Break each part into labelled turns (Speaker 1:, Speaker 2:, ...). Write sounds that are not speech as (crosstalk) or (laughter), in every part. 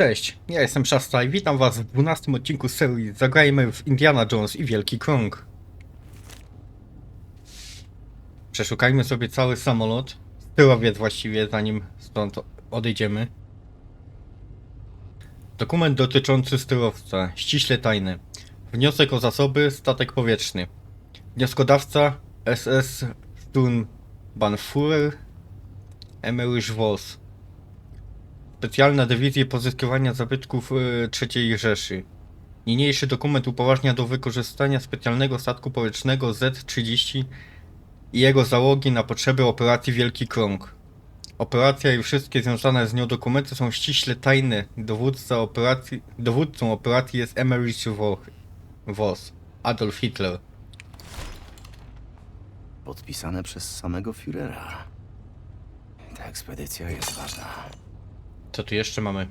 Speaker 1: Cześć, ja jestem Szasta i witam was w 12 odcinku serii Zagrajmy w Indiana Jones i Wielki Krąg. Przeszukajmy sobie cały samolot, tyłowiec właściwie, zanim stąd odejdziemy. Dokument dotyczący styrowca, ściśle tajny. Wniosek o zasoby, statek powietrzny. Wnioskodawca SS Sturmbannführer Emmerich Voss. Specjalna dywizja pozyskiwania zabytków y, III Rzeszy. Niniejszy dokument upoważnia do wykorzystania specjalnego statku powietrznego Z-30 i jego załogi na potrzeby operacji Wielki Krąg. Operacja i wszystkie związane z nią dokumenty są ściśle tajne. Dowódca operacji, dowódcą operacji jest Emmerich Wo- Voss, Adolf Hitler.
Speaker 2: Podpisane przez samego Führera. Ta ekspedycja jest ważna.
Speaker 1: Co tu jeszcze mamy?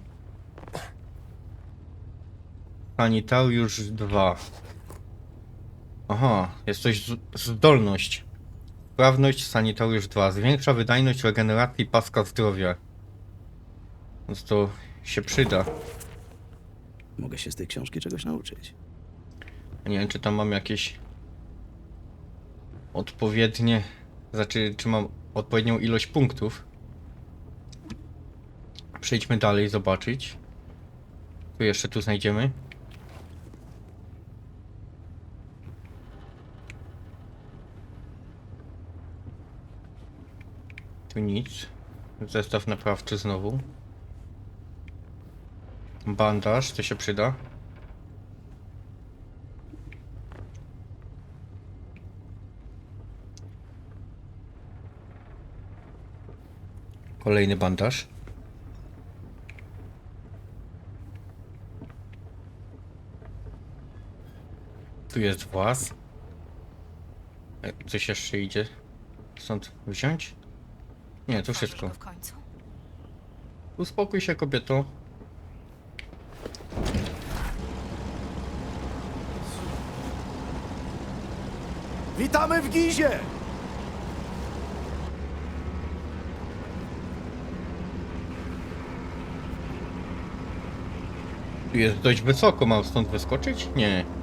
Speaker 1: Sanitariusz 2. Aha, jest coś z- zdolność. Sprawność Sanitariusz 2. Zwiększa wydajność regeneracji paska zdrowia. Więc to się przyda.
Speaker 2: Mogę się z tej książki czegoś nauczyć.
Speaker 1: Nie wiem, czy tam mam jakieś odpowiednie, znaczy, czy mam odpowiednią ilość punktów. Przejdźmy dalej, zobaczyć. Tu jeszcze tu znajdziemy. Tu nic. Zestaw naprawczy znowu. Bandaż, to się przyda. Kolejny bandaż. Tu jest włas. E, Coś jeszcze idzie stąd wziąć? Nie, to wszystko. Uspokój się, kobieto.
Speaker 2: Witamy w Gizie!
Speaker 1: Tu jest dość wysoko, mam stąd wyskoczyć? Nie.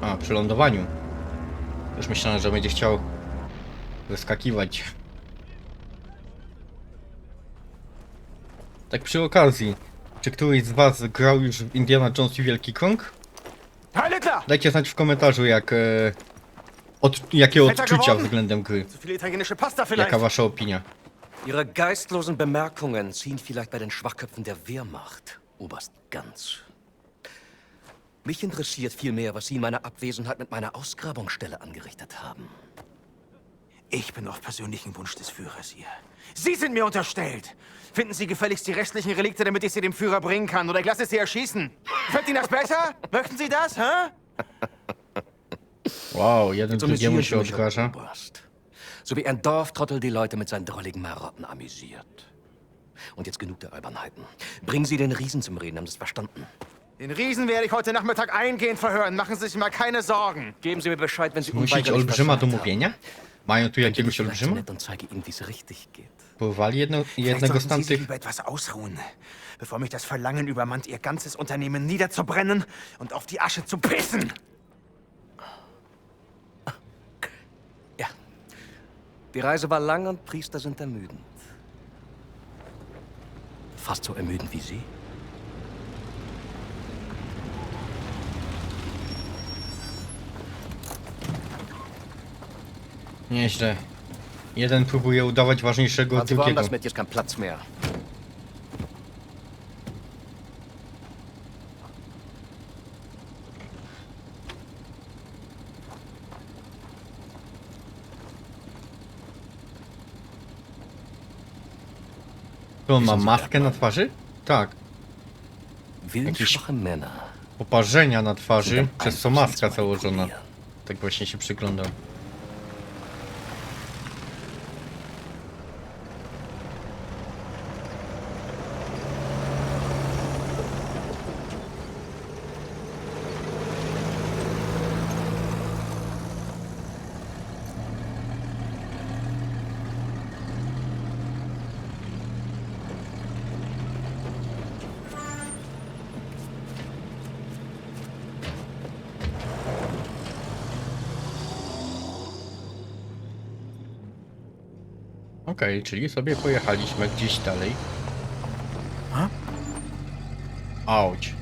Speaker 1: A, przy lądowaniu. Już myślałem, że będzie chciał wyskakiwać. Tak przy okazji, czy któryś z was grał już w Indiana Jones i Wielki Krąg? Dajcie znać w komentarzu, jak... E, od, jakie odczucia względem gry. Jaka wasza opinia?
Speaker 3: Ihre geistlosen Bemerkungen ziehen vielleicht bei den Schwachköpfen der Wehrmacht, Oberst Ganz. Mich interessiert vielmehr, was Sie in meiner Abwesenheit mit meiner Ausgrabungsstelle angerichtet haben.
Speaker 4: Ich bin auf persönlichen Wunsch des Führers hier. Sie sind mir unterstellt. Finden Sie gefälligst die restlichen Relikte, damit ich sie dem Führer bringen kann, oder ich lasse sie erschießen. Fällt Ihnen das besser? Möchten Sie das, hä?
Speaker 1: Wow, jeden
Speaker 3: So
Speaker 1: drugiemu się.
Speaker 3: Oberst. So wie ein Dorftrottel die Leute mit seinen drolligen Marotten amüsiert. Und jetzt genug der Albernheiten. Bringen Sie den Riesen zum Reden, haben Sie es verstanden?
Speaker 4: Den Riesen werde ich heute Nachmittag eingehend verhören. Machen Sie sich mal keine Sorgen.
Speaker 3: Geben Sie mir Bescheid, wenn Sie
Speaker 1: Musić
Speaker 3: unweigerlich
Speaker 1: olbrzyma do mówienia? Mają tu jakiegoś olbrzyma?
Speaker 3: und zeige Ihnen, wie es richtig geht.
Speaker 1: Porwali jedno,
Speaker 4: Vielleicht
Speaker 1: jednego z
Speaker 4: sollten Sie sich
Speaker 1: tamtych?
Speaker 4: lieber etwas ausruhen, bevor mich das Verlangen übermannt, Ihr ganzes Unternehmen niederzubrennen und auf die Asche zu pissen.
Speaker 3: Ja. Die Reise war lang und Priester sind ermüdend. Fast so ermüdend wie Sie.
Speaker 1: Nieźle. Jeden próbuje udawać ważniejszego od drugiego.
Speaker 3: mit, Platz mehr.
Speaker 1: To on ma maskę na twarzy? Tak.
Speaker 3: Willensschwache Männer.
Speaker 1: Poparzenia na twarzy, przez co maska założona. Tak właśnie się przyglądał. Okej, czyli sobie pojechaliśmy gdzieś dalej. Auć.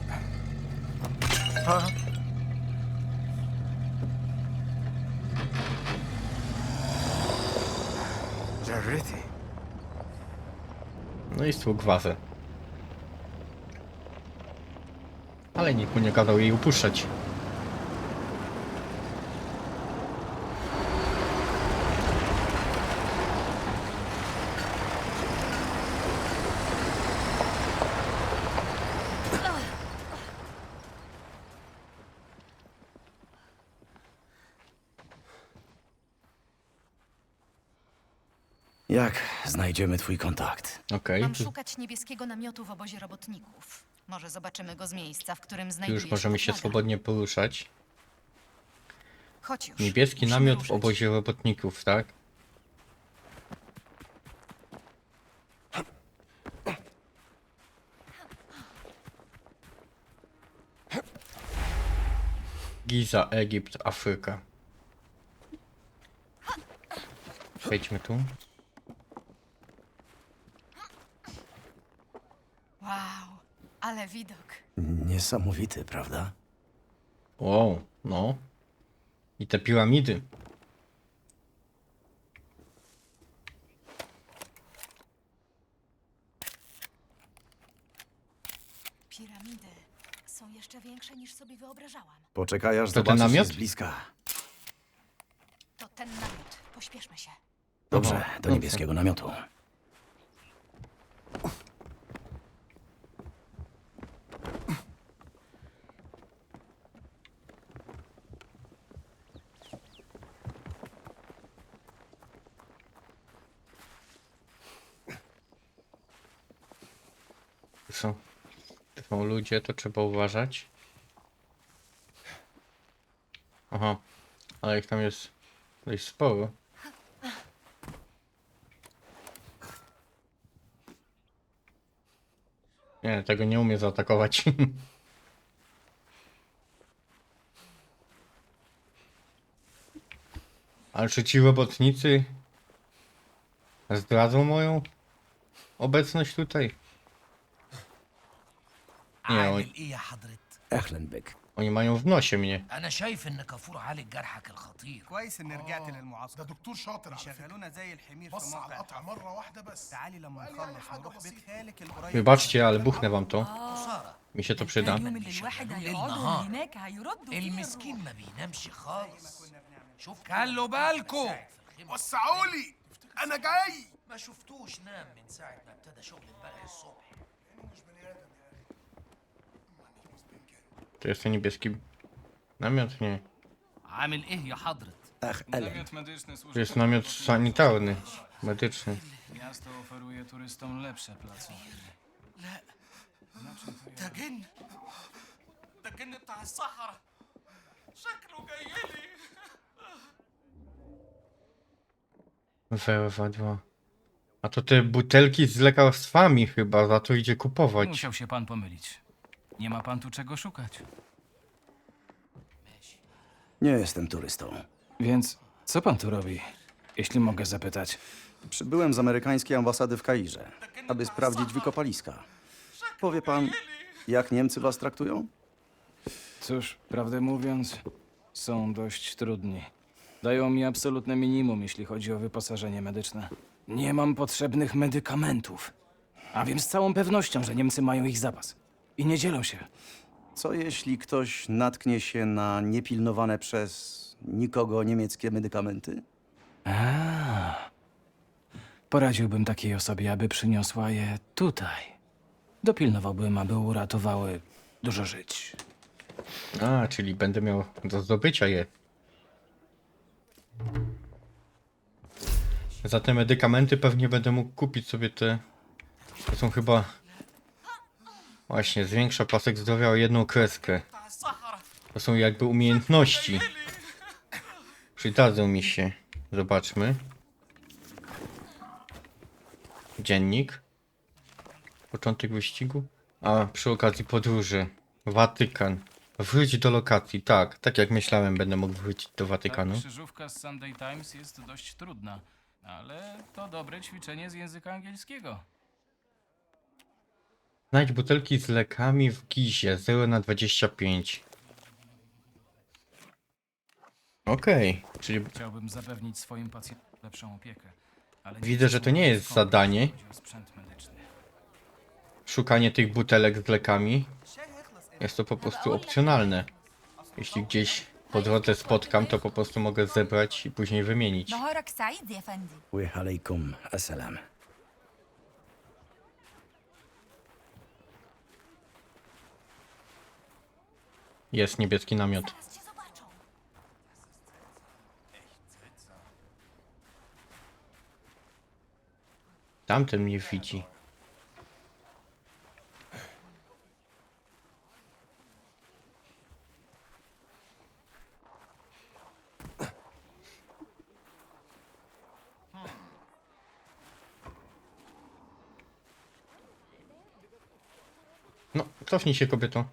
Speaker 4: Jarity.
Speaker 1: No i stłuk wazę. Ale nikt mu nie kazał jej upuszczać.
Speaker 2: Jak znajdziemy twój kontakt?
Speaker 1: Okej,
Speaker 5: Mam szukać niebieskiego namiotu w obozie robotników. Może zobaczymy go z miejsca, w którym
Speaker 1: tu
Speaker 5: znajduje
Speaker 1: już możemy się swobodnie poruszać.
Speaker 5: Chodź już.
Speaker 1: Niebieski
Speaker 5: musimy
Speaker 1: namiot w
Speaker 5: ruszyć.
Speaker 1: obozie robotników, tak? Giza, Egipt, Afryka. Przejdźmy tu.
Speaker 5: Wow, ale widok.
Speaker 2: Niesamowity, prawda?
Speaker 1: Wow, no. I te piramidy.
Speaker 5: Piramidy są jeszcze większe niż sobie wyobrażałam.
Speaker 2: Poczekaj aż
Speaker 1: To ten
Speaker 2: zobaczysz je
Speaker 1: namiot?
Speaker 2: z bliska.
Speaker 5: To ten namiot. Pośpieszmy się.
Speaker 2: Dobrze, do
Speaker 1: dobrze.
Speaker 2: niebieskiego namiotu.
Speaker 1: Są, są ludzie, to trzeba uważać. Aha, ale ich tam jest dość sporo. Nie, tego nie umie zaatakować. (laughs) Ale czy ci robotnicy zdradzą moją obecność tutaj? Nie,
Speaker 6: عامل
Speaker 1: oni,
Speaker 6: ايه يا حضرة؟
Speaker 2: Echlenbeck.
Speaker 1: oni mają w nosie mnie.
Speaker 6: انا شايف ان كافور عالج جرحك الخطير
Speaker 7: كويس اني رجعت للمعسكر
Speaker 8: ده دكتور شاطر على فكرة.
Speaker 7: شغلونا زي الحمير في
Speaker 8: بص على
Speaker 7: موقع
Speaker 8: القطع مرة واحدة بس
Speaker 7: تعالي لما
Speaker 8: وقال لي أي
Speaker 7: نخلص
Speaker 8: حاجة
Speaker 7: نروح بيت
Speaker 8: بسيطة.
Speaker 7: خالك القريب
Speaker 1: Wybaczcie, ale buchnę wam to.
Speaker 6: خسارة
Speaker 1: Mi się to przyda.
Speaker 9: اليوم اللي الواحد هيقعدوا هناك هيردوا فيه
Speaker 6: المسكين ما بينامش خالص شوف خلوا بالكوا
Speaker 8: وسعوا لي انا جاي
Speaker 6: ما شفتوش نام من ساعة ما ابتدى شغل امبارح الصبح
Speaker 1: To jest ten niebieski namiot? Nie.
Speaker 7: عامل ايه يا حضرة؟
Speaker 2: Ach, Ellen.
Speaker 7: Namiot medyczny służy
Speaker 1: To jest namiot sanitarny, medyczny.
Speaker 7: Miasto oferuje turystom lepsze placówki.
Speaker 6: ده جن ده الجن بتاع الصحراء شكله جاي لي
Speaker 1: Werwa 2. A to te butelki z lekarstwami chyba, za to idzie kupować.
Speaker 7: Musiał się pan pomylić. Nie ma pan tu czego szukać.
Speaker 2: Nie jestem turystą.
Speaker 10: Więc co pan tu robi, jeśli mogę zapytać?
Speaker 2: Przybyłem z amerykańskiej ambasady w Kairze, aby sprawdzić wykopaliska. Powie pan, jak Niemcy was traktują?
Speaker 10: Cóż, prawdę mówiąc, są dość trudni. Dają mi absolutne minimum, jeśli chodzi o wyposażenie medyczne. Nie mam potrzebnych medykamentów. A wiem z całą pewnością, że Niemcy mają ich zapas. I nie dzielą się.
Speaker 2: Co jeśli ktoś natknie się na niepilnowane przez nikogo niemieckie medykamenty?
Speaker 10: Poradziłbym takiej osobie, aby przyniosła je tutaj. Dopilnowałbym, aby uratowały dużo żyć.
Speaker 1: A, czyli będę miał do zdobycia je. Za te medykamenty pewnie będę mógł kupić sobie te... To są chyba... Właśnie, zwiększa pasek zdrowia o jedną kreskę. To są jakby umiejętności. Przydadzą mi się. Zobaczmy. Dziennik. Początek wyścigu. A, przy okazji podróży. Watykan. Wróć do lokacji, tak. Tak jak myślałem, będę mógł wrócić do Watykanu.
Speaker 7: Ta krzyżówka z Sunday Times jest dość trudna. Ale to dobre ćwiczenie z języka angielskiego.
Speaker 1: Znajdź butelki z lekami w Gizie 0 na 25. Okej, czyli
Speaker 7: Chciałbym zapewnić swoim pacjentom lepszą opiekę. Ale
Speaker 1: Widzę, że to nie jest zadanie.
Speaker 7: Chodzi o sprzęt medyczny.
Speaker 1: szukanie tych butelek z lekami. Jest to po prostu opcjonalne. Jeśli gdzieś po drodze spotkam, to po prostu mogę zebrać i później wymienić.
Speaker 9: نهارك سعيد يا فندي
Speaker 2: وعليكم السلام
Speaker 1: Jest niebieski namiot. Tamten mnie widzi. No, cofnij się kobieto.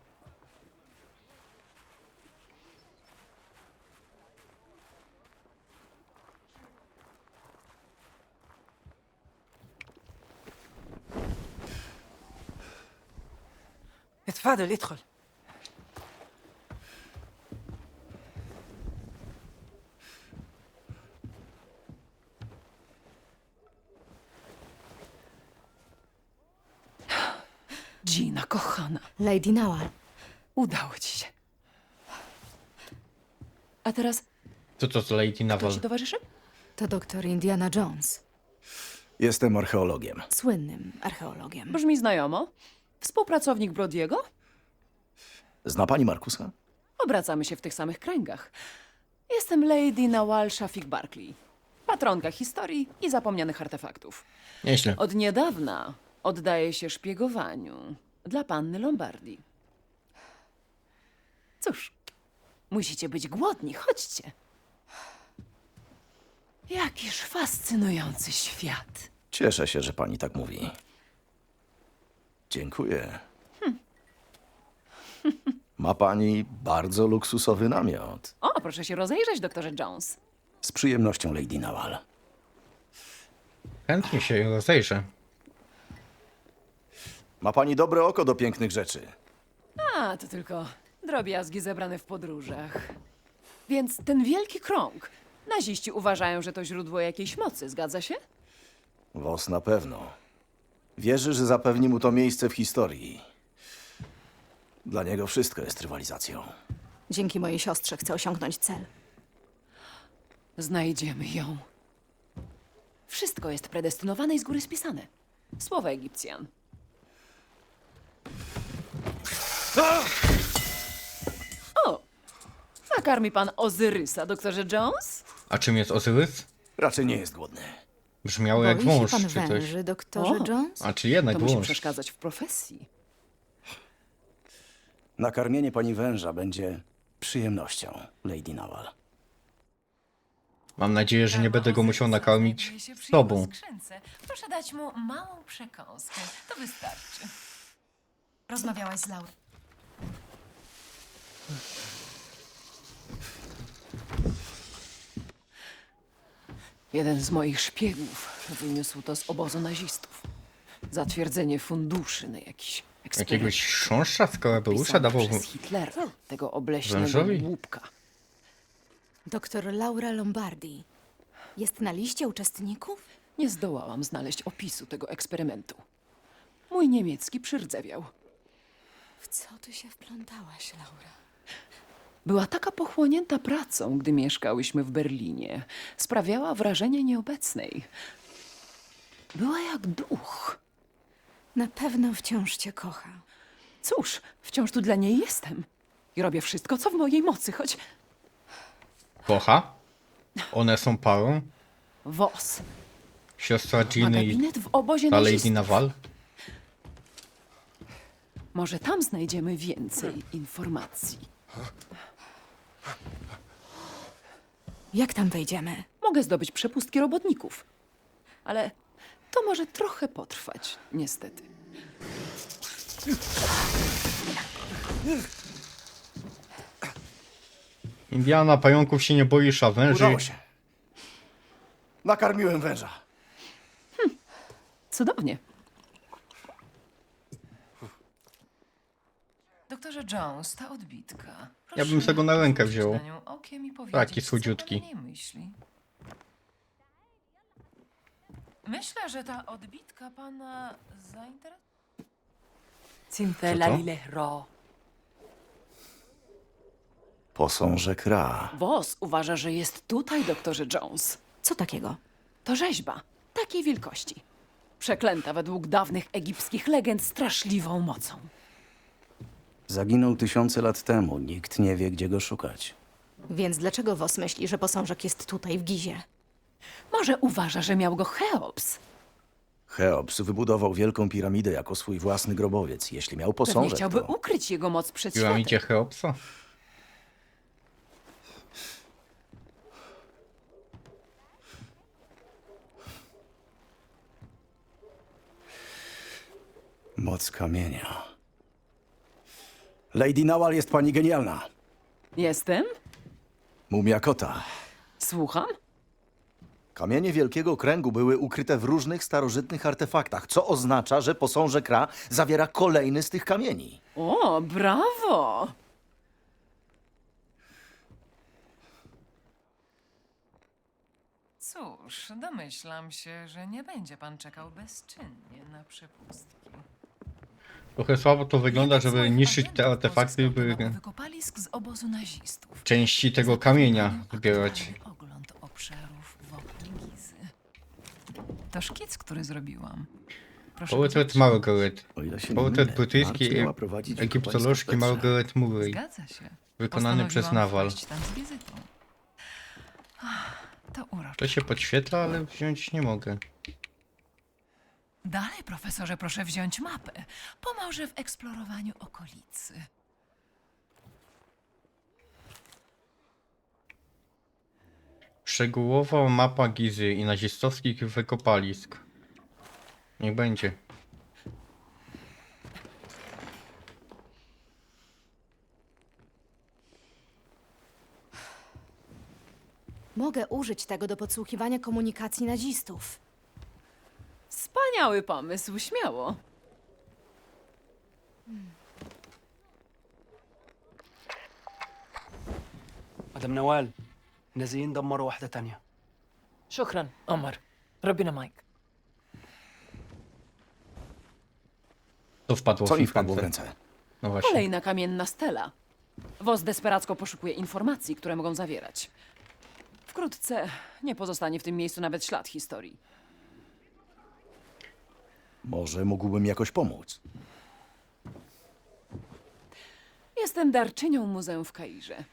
Speaker 11: اتفضل ادخل Gina, kochana,
Speaker 5: Lady Nawal.
Speaker 11: udało ci się. A teraz
Speaker 1: Co to za Lady
Speaker 11: kto
Speaker 1: Naval?
Speaker 11: ci towarzyszy?
Speaker 5: To doktor Indiana Jones.
Speaker 2: Jestem archeologiem.
Speaker 5: Słynnym archeologiem.
Speaker 11: Brzmi znajomo. Współpracownik Brodiego?
Speaker 2: Zna pani Markusa?
Speaker 11: Obracamy się w tych samych kręgach. Jestem Lady Nawal Shafik Barkley. Patronka historii i zapomnianych artefaktów.
Speaker 1: Nieźle.
Speaker 11: Od niedawna oddaję się szpiegowaniu dla panny Lombardii. Cóż, musicie być głodni, chodźcie. Jakiż fascynujący świat.
Speaker 2: Cieszę się, że pani tak mówi. Dziękuję. Ma pani bardzo luksusowy namiot.
Speaker 11: O, proszę się rozejrzeć, doktorze Jones.
Speaker 2: Z przyjemnością, Lady Nawal.
Speaker 1: Chętnie się rozejrzę.
Speaker 2: Ma pani dobre oko do pięknych rzeczy.
Speaker 11: A, to tylko drobiazgi zebrane w podróżach. Więc ten wielki krąg. Naziści uważają, że to źródło jakiejś mocy, zgadza się?
Speaker 2: Wos na pewno. Wierzy, że zapewni mu to miejsce w historii. Dla niego wszystko jest rywalizacją.
Speaker 5: Dzięki mojej siostrze chcę osiągnąć cel.
Speaker 11: Znajdziemy ją. Wszystko jest predestynowane i z góry spisane. Słowa Egipcjan. O! Nakarmi pan Ozyrysa, doktorze Jones?
Speaker 1: A czym jest Ozyrys?
Speaker 2: Raczej nie jest głodny.
Speaker 1: Brzmiało jak
Speaker 5: Boi się
Speaker 1: wąż
Speaker 5: pan
Speaker 1: czy coś.
Speaker 5: węży, doktorze
Speaker 11: O.
Speaker 5: Jones?
Speaker 1: A czy jednak
Speaker 11: To musi
Speaker 1: wąż?
Speaker 11: przeszkadzać w profesji.
Speaker 2: Nakarmienie pani węża będzie przyjemnością, Lady Nawal.
Speaker 1: Mam nadzieję, że nie będę go musiał nakarmić
Speaker 9: przy
Speaker 1: tobą.
Speaker 9: skrzynce. Proszę dać mu małą przekąskę. To wystarczy.
Speaker 5: Rozmawiałaś z Laurą.
Speaker 11: Jeden z moich szpiegów wyniósł to z obozu nazistów. Zatwierdzenie funduszy na jakiś eksperyment.
Speaker 1: Jakiegoś chrząszcza z Korebeusza
Speaker 11: pisany
Speaker 1: dawał...
Speaker 11: przez Hitlera, tego obleśnego
Speaker 1: Wężowi?
Speaker 11: głupka.
Speaker 5: Doktor Laura Lombardi. Jest na liście uczestników?
Speaker 11: Nie zdołałam znaleźć opisu tego eksperymentu. Mój niemiecki przyrdzewiał.
Speaker 5: W co ty się wplątałaś, Laura?
Speaker 11: Była taka pochłonięta pracą, gdy mieszkałyśmy w Berlinie. Sprawiała wrażenie nieobecnej. Była jak duch.
Speaker 5: Na pewno wciąż cię kocha.
Speaker 11: Cóż, wciąż tu dla niej jestem. I robię wszystko, co w mojej mocy, choć
Speaker 1: Kocha? One są parą?
Speaker 11: wos.
Speaker 1: Siostra
Speaker 11: Ma
Speaker 1: Giny i
Speaker 11: gabinet w obozie
Speaker 1: ta Lady
Speaker 11: nazistów.
Speaker 1: Naval?
Speaker 11: Może tam znajdziemy więcej informacji.
Speaker 5: Jak tam wejdziemy?
Speaker 11: Mogę zdobyć przepustki robotników. Ale to może trochę potrwać, niestety.
Speaker 1: Indiana pająków się nie boisz, a węży...
Speaker 2: Udało się. Nakarmiłem węża.
Speaker 11: Cudownie.
Speaker 9: Doktorze Jones, ta odbitka.
Speaker 1: Ja bym sobie go na rękę wziął.
Speaker 9: okiem i powiedzieć,
Speaker 1: Taki
Speaker 9: co
Speaker 1: słodziutki.
Speaker 9: pan o niej myśli. Myślę, że ta odbitka pana zainteresuje.
Speaker 1: Co
Speaker 2: Posążek Ra.
Speaker 11: Wos uważa, że jest tutaj, doktorze Jones.
Speaker 5: Co takiego?
Speaker 11: To rzeźba takiej wielkości. Przeklęta według dawnych egipskich legend straszliwą mocą.
Speaker 2: Zaginął tysiące lat temu. Nikt nie wie, gdzie go szukać.
Speaker 5: Więc dlaczego Wos myśli, że posążek jest tutaj w Gizie?
Speaker 11: Może uważa, że miał go Cheops.
Speaker 2: Cheops wybudował wielką piramidę jako swój własny grobowiec. Jeśli miał
Speaker 11: Pewnie
Speaker 2: posążek,
Speaker 11: chciałby
Speaker 2: to...
Speaker 11: ukryć jego moc przed
Speaker 1: Piramidzie
Speaker 11: światem.
Speaker 1: Cheopsa?
Speaker 2: Moc kamienia. Lady Nawal jest pani genialna.
Speaker 11: Jestem?
Speaker 2: Mumia kota.
Speaker 11: Słucham?
Speaker 2: Kamienie Wielkiego Kręgu były ukryte w różnych starożytnych artefaktach, co oznacza, że posążek Ra zawiera kolejny z tych kamieni.
Speaker 11: O, brawo!
Speaker 9: Cóż, domyślam się, że nie będzie pan czekał bezczynnie na przepustki.
Speaker 1: Trochę słabo to wygląda, żeby niszczyć te artefakty, by
Speaker 9: wykopalisk z obozu nazistów.
Speaker 1: części tego kamienia zbierać.
Speaker 9: ogląd obszarów wokół Gizy. To szkic, który zrobiłam. Proszę
Speaker 1: Portret
Speaker 9: widzieć.
Speaker 1: Margaret.
Speaker 2: O ile się nie
Speaker 1: Portret
Speaker 2: mylę,
Speaker 1: brytyjskiej
Speaker 2: Mark miała prowadzić
Speaker 1: egiptolożki
Speaker 2: Petra.
Speaker 1: Margaret Murray.
Speaker 9: Zgadza się.
Speaker 1: Wykonany przez
Speaker 9: Postanowiłam
Speaker 1: Nawal.
Speaker 9: wpaść tam z wizytą. Ach, To urocze.
Speaker 1: To się podświetla, ale wziąć nie mogę.
Speaker 9: Dalej, profesorze, proszę wziąć mapę. Pomoże w eksplorowaniu okolicy.
Speaker 1: Szczegółowa mapa Gizy i nazistowskich wykopalisk. Niech będzie.
Speaker 5: Mogę użyć tego do podsłuchiwania komunikacji nazistów.
Speaker 11: Wspaniały pomysł, śmiało.
Speaker 12: مدام نوال نازلين دمروا واحدة تانية
Speaker 13: شكرا قمر ربنا معك
Speaker 1: To wpadło
Speaker 2: Co
Speaker 1: w
Speaker 2: mi
Speaker 1: ich
Speaker 2: wpadło w
Speaker 1: ręce.
Speaker 2: ręce?
Speaker 1: No właśnie.
Speaker 11: Kolejna kamienna stela. Wos desperacko poszukuje informacji, które mogą zawierać. Wkrótce nie pozostanie w tym miejscu nawet ślad historii.
Speaker 2: Może mógłbym jakoś pomóc.
Speaker 11: Jestem darczynią muzeum w Kairze.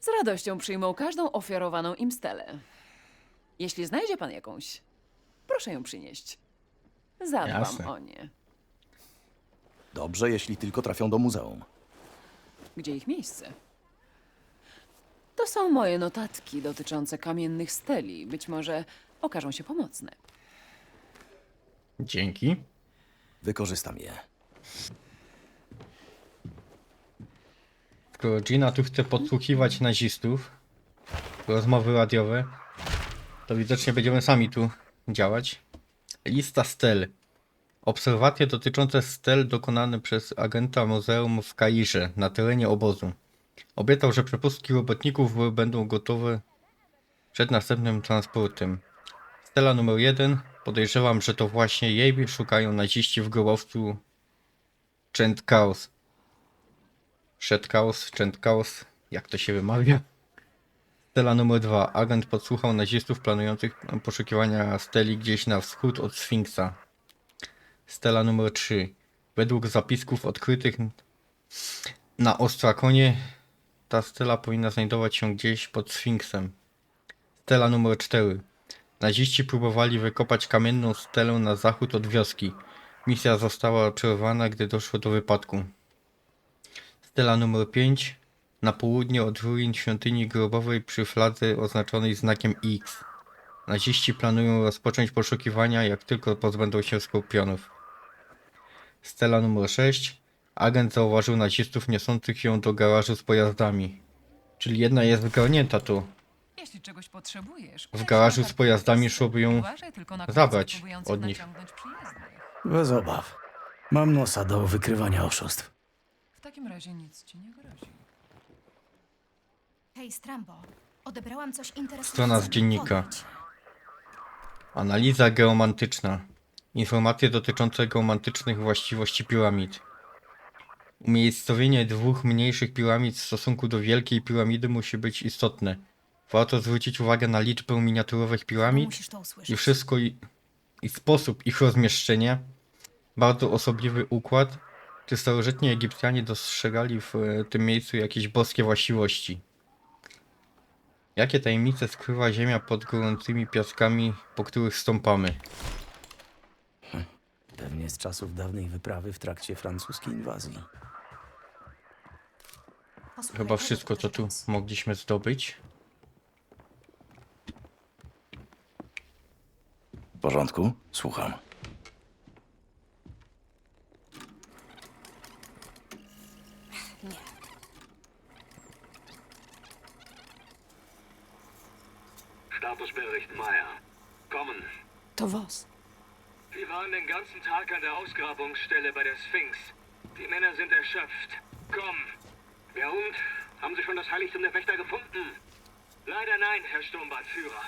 Speaker 11: Z radością przyjmą każdą ofiarowaną im stelę. Jeśli znajdzie pan jakąś, proszę ją przynieść. Zadbam
Speaker 1: Jasne.
Speaker 11: o nie.
Speaker 2: Dobrze, jeśli tylko trafią do muzeum.
Speaker 11: Gdzie ich miejsce? To są moje notatki dotyczące kamiennych steli. Być może okażą się pomocne.
Speaker 1: Dzięki.
Speaker 2: Wykorzystam je.
Speaker 1: Skoro Gina tu chce podsłuchiwać nazistów, rozmowy radiowe, to widocznie będziemy sami tu działać. Lista stel. Obserwacje dotyczące stel dokonane przez agenta muzeum w Kairze na terenie obozu. Obiecał, że przepustki robotników będą gotowe przed następnym transportem. Stela numer jeden. Podejrzewam, że to właśnie jej szukają naziści w grobowcu Chentkaus. Szetkaus, Chentkaus, jak to się wymawia? Stela numer 2. Agent podsłuchał nazistów planujących poszukiwania steli gdzieś na wschód od Sfinksa. Stela numer 3. Według zapisków odkrytych na Ostrakonie ta stela powinna znajdować się gdzieś pod Sfinksem. Stela numer 4. Naziści próbowali wykopać kamienną stelę na zachód od wioski. Misja została przerwana, gdy doszło do wypadku. Stela numer 5 na południe od ruin świątyni grobowej przy fladze oznaczonej znakiem X. Naziści planują rozpocząć poszukiwania, jak tylko pozbędą się skorpionów. Stela numer 6. Agent zauważył nazistów niosących ją do garażu z pojazdami. Czyli jedna jest wygarnięta tu.
Speaker 9: Jeśli czegoś potrzebujesz,
Speaker 1: W garażu z pojazdami szłoby ją
Speaker 9: Uważaj tylko na
Speaker 1: zabrać
Speaker 9: próbujących
Speaker 1: od nich.
Speaker 9: naciągnąć przyjezdnych.
Speaker 2: Bez obaw. Mam nosa do wykrywania oszustw.
Speaker 9: W takim razie nic ci nie grozi.
Speaker 5: Hej, Strambo, odebrałam coś interesującego.
Speaker 1: Strona z dziennika. Analiza geomantyczna. Informacje dotyczące geomantycznych właściwości piramid. Umiejscowienie dwóch mniejszych piramid w stosunku do wielkiej piramidy musi być istotne. Warto zwrócić uwagę na liczbę miniaturowych piramid
Speaker 5: Musisz to usłyszeć.
Speaker 1: i wszystko i, i sposób ich rozmieszczenia. Bardzo osobliwy układ. Czy starożytni Egipcjanie dostrzegali w e, tym miejscu jakieś boskie właściwości? Jakie tajemnice skrywa ziemia pod gorącymi piaskami, po których stąpamy?
Speaker 2: Pewnie z czasów dawnej wyprawy w trakcie francuskiej inwazji.
Speaker 5: Posłuchaj
Speaker 1: Chyba
Speaker 5: tego,
Speaker 1: wszystko, co tu mogliśmy zdobyć.
Speaker 2: Porządku? Słucham.
Speaker 14: Statusbericht Meier. Kommen.
Speaker 13: To was.
Speaker 14: Wir waren den ganzen Tag an der Ausgrabungsstelle bei der Sphinx. Die Männer sind erschöpft. Komm. Ja und? Haben Sie schon das Heiligtum der Wächter gefunden? Leider nein, Herr Sturmbannführer.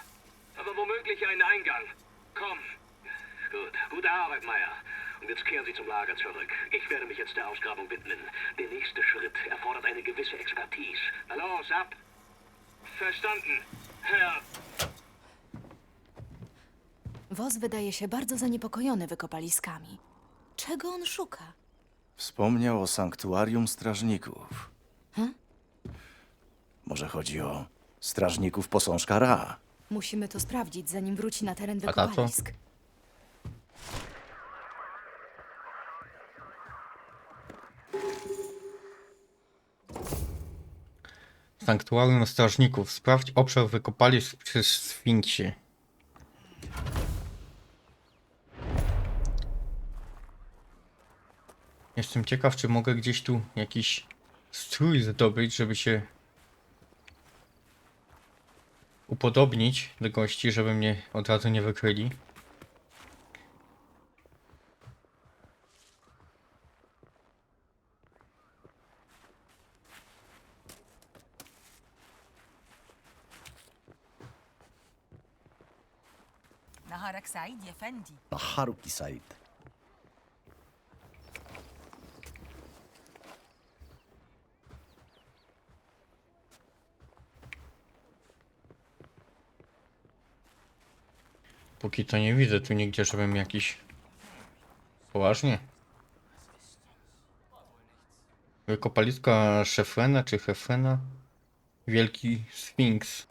Speaker 14: Aber womöglich einen Eingang. Komm. Gut. Gute Arbeit, Meier. Und jetzt kehren Sie zum Lager zurück. Ich werde mich jetzt der Ausgrabung widmen. Der nächste Schritt erfordert eine gewisse Expertise. Na los, ab. Verstanden. Herr
Speaker 5: Woz wydaje się bardzo zaniepokojony wykopaliskami. Czego on szuka?
Speaker 2: Wspomniał o sanktuarium strażników.
Speaker 5: Hm?
Speaker 2: Może chodzi o strażników posążka Ra.
Speaker 5: Musimy to sprawdzić, zanim wróci na teren
Speaker 1: A ta co?
Speaker 5: wykopalisk.
Speaker 1: Sanktuarium Strażników. Sprawdź obszar wykopalisk przy Sfinksie. Jestem ciekaw, czy mogę gdzieś tu jakiś strój zdobyć, żeby się upodobnić do gości, żeby mnie od razu nie wykryli.
Speaker 15: نهارك سعيد يا فندي
Speaker 2: Haruki Said.
Speaker 1: Póki to nie widzę tu nigdzie, żebym jakiś... Poważnie? Wykopaliska Szefrena czy Hefrena? Wielki Sfinks.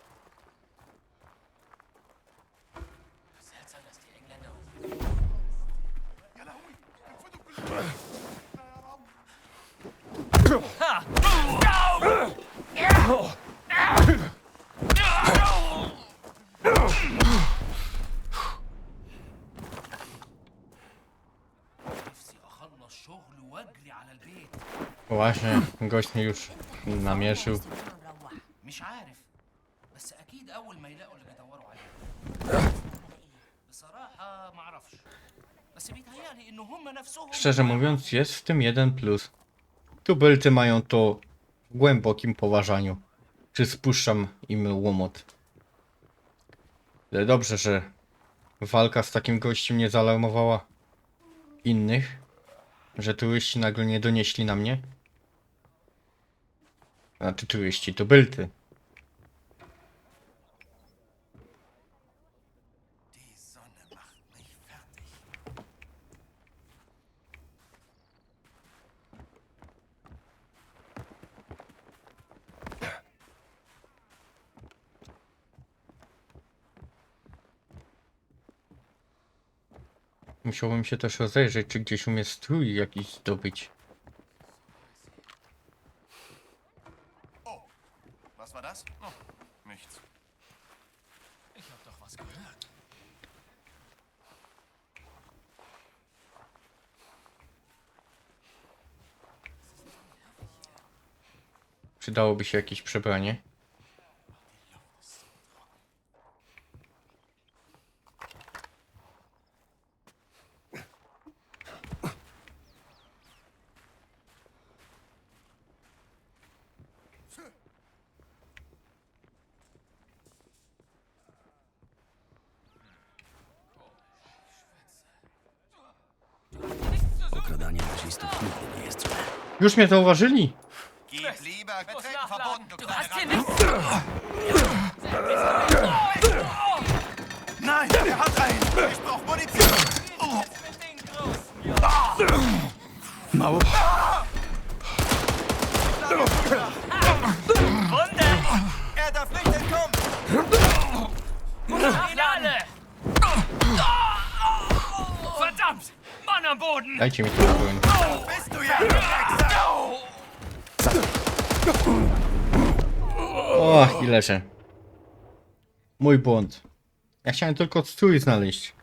Speaker 1: Właśnie, gość mnie już namierzył.
Speaker 6: مش عارف بس اكيد اول ما يلاقوا اللي بيدوروا عليه بصراحة ما اعرفش بس بيتهيألي ان هم نفسهم
Speaker 1: Szczerze mówiąc, jest w tym jeden plus. Tubylcy mają to w głębokim poważaniu. Czy spuszczam im łomot. Ale dobrze, że walka z takim gościem nie zaalarmowała innych, że turyści nagle nie donieśli na mnie. Znaczy turyści,
Speaker 6: mich fertig.
Speaker 1: Musiałbym się też rozejrzeć, czy gdzieś umie strój jakiś zdobyć. Przydałoby się jakieś przebranie.
Speaker 2: Nie jest.
Speaker 1: Już mnie zauważyli?
Speaker 6: Verboten, du
Speaker 14: hast
Speaker 6: kleine
Speaker 14: hier
Speaker 6: Nein, er hat einen! Ich brauch Munition!
Speaker 2: Mało.
Speaker 6: Er darf nicht entkommen!
Speaker 14: Finale! Verdammt! Mann am Boden!
Speaker 1: Dajcie mi tą broń.
Speaker 6: Bist du ja, Drecksack!
Speaker 1: O, i leżę. Mój błąd. Ja chciałem tylko strój znaleźć.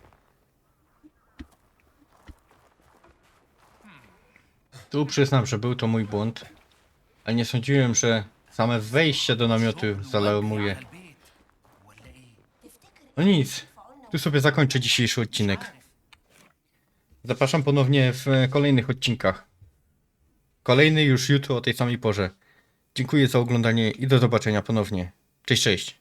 Speaker 1: Tu przyznam, że był to mój błąd. Ale nie sądziłem, że same wejście do namiotu zaalarmuje. No nic. Tu sobie zakończę dzisiejszy odcinek. Zapraszam ponownie w kolejnych odcinkach. Kolejny już jutro o tej samej porze. Dziękuję za oglądanie i do zobaczenia ponownie. Cześć, cześć.